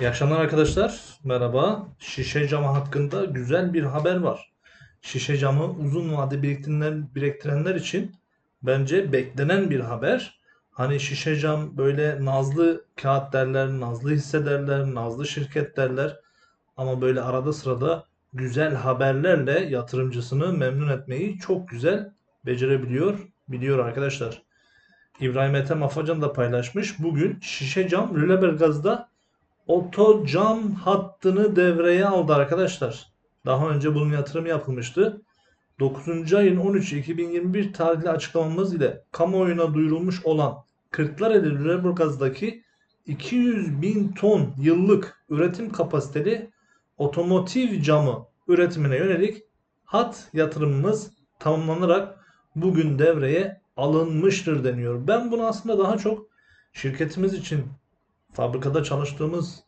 İyi akşamlar arkadaşlar. Merhaba. Şişe camı hakkında güzel bir haber var. Şişe camı uzun vade biriktirenler, için bence beklenen bir haber. Hani şişe cam böyle nazlı kağıt derler, nazlı hisse derler, nazlı şirket derler. Ama böyle arada sırada güzel haberlerle yatırımcısını memnun etmeyi çok güzel becerebiliyor, biliyor arkadaşlar. İbrahim Ethem Afacan da paylaşmış. Bugün şişe cam Lüleburgaz'da Oto cam hattını devreye aldı arkadaşlar. Daha önce bunun yatırımı yapılmıştı. 9. ayın 13 2021 tarihli açıklamamız ile kamuoyuna duyurulmuş olan Kırklareli Lüleburgaz'daki 200 bin ton yıllık üretim kapasiteli otomotiv camı üretimine yönelik hat yatırımımız tamamlanarak bugün devreye alınmıştır deniyor. Ben bunu aslında daha çok şirketimiz için fabrikada çalıştığımız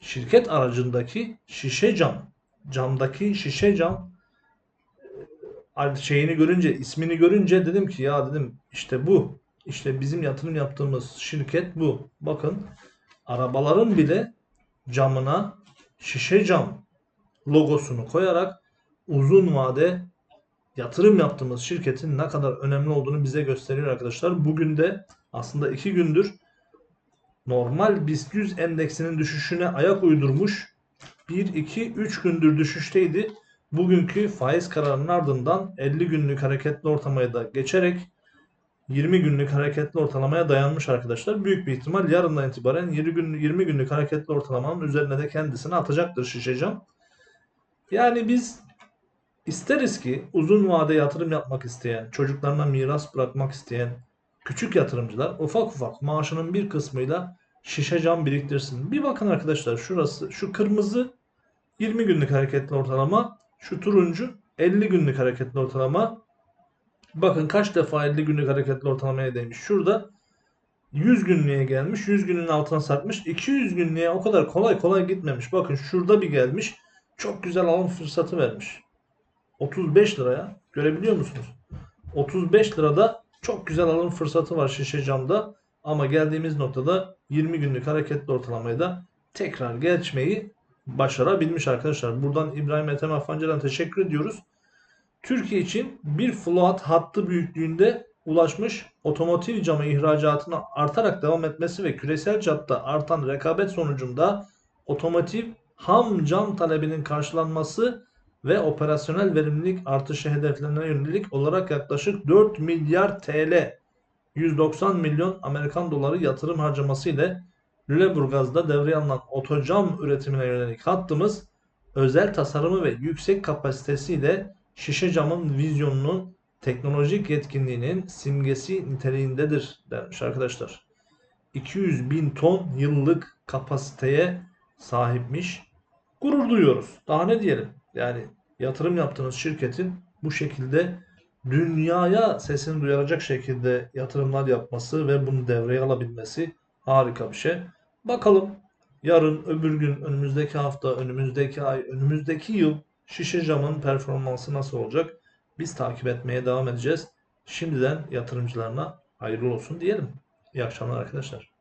şirket aracındaki şişe cam, camdaki şişe cam e, şeyini görünce, ismini görünce dedim ki ya dedim işte bu. İşte bizim yatırım yaptığımız şirket bu. Bakın arabaların bile camına şişe cam logosunu koyarak uzun vade yatırım yaptığımız şirketin ne kadar önemli olduğunu bize gösteriyor arkadaşlar. Bugün de aslında iki gündür normal BIST 100 endeksinin düşüşüne ayak uydurmuş. 1, 2, 3 gündür düşüşteydi. Bugünkü faiz kararının ardından 50 günlük hareketli ortalamaya da geçerek 20 günlük hareketli ortalamaya dayanmış arkadaşlar. Büyük bir ihtimal yarından itibaren 20 günlük, 20 günlük hareketli ortalamanın üzerine de kendisini atacaktır şişeceğim. Yani biz isteriz ki uzun vade yatırım yapmak isteyen, çocuklarına miras bırakmak isteyen küçük yatırımcılar ufak ufak maaşının bir kısmıyla şişe cam biriktirsin. Bir bakın arkadaşlar şurası şu kırmızı 20 günlük hareketli ortalama şu turuncu 50 günlük hareketli ortalama bakın kaç defa 50 günlük hareketli ortalamaya değmiş. Şurada 100 günlüğe gelmiş. 100 günün altına sarkmış. 200 günlüğe o kadar kolay kolay gitmemiş. Bakın şurada bir gelmiş. Çok güzel alım fırsatı vermiş. 35 liraya. Görebiliyor musunuz? 35 lirada çok güzel alım fırsatı var şişe camda. Ama geldiğimiz noktada 20 günlük hareketli ortalamayı da tekrar geçmeyi başarabilmiş arkadaşlar. Buradan İbrahim Ethem Afancı'dan teşekkür ediyoruz. Türkiye için bir float hattı büyüklüğünde ulaşmış otomotiv camı ihracatına artarak devam etmesi ve küresel çapta artan rekabet sonucunda otomotiv ham cam talebinin karşılanması ve operasyonel verimlilik artışı hedeflerine yönelik olarak yaklaşık 4 milyar TL 190 milyon Amerikan doları yatırım harcaması ile Lüleburgaz'da devreye alınan otocam üretimine yönelik hattımız özel tasarımı ve yüksek kapasitesiyle şişe camın vizyonunun teknolojik yetkinliğinin simgesi niteliğindedir demiş arkadaşlar. 200 bin ton yıllık kapasiteye sahipmiş. Gurur duyuyoruz. Daha ne diyelim? Yani yatırım yaptığınız şirketin bu şekilde dünyaya sesini duyuracak şekilde yatırımlar yapması ve bunu devreye alabilmesi harika bir şey. Bakalım yarın, öbür gün, önümüzdeki hafta, önümüzdeki ay, önümüzdeki yıl şişe camın performansı nasıl olacak? Biz takip etmeye devam edeceğiz. Şimdiden yatırımcılarına hayırlı olsun diyelim. İyi akşamlar arkadaşlar.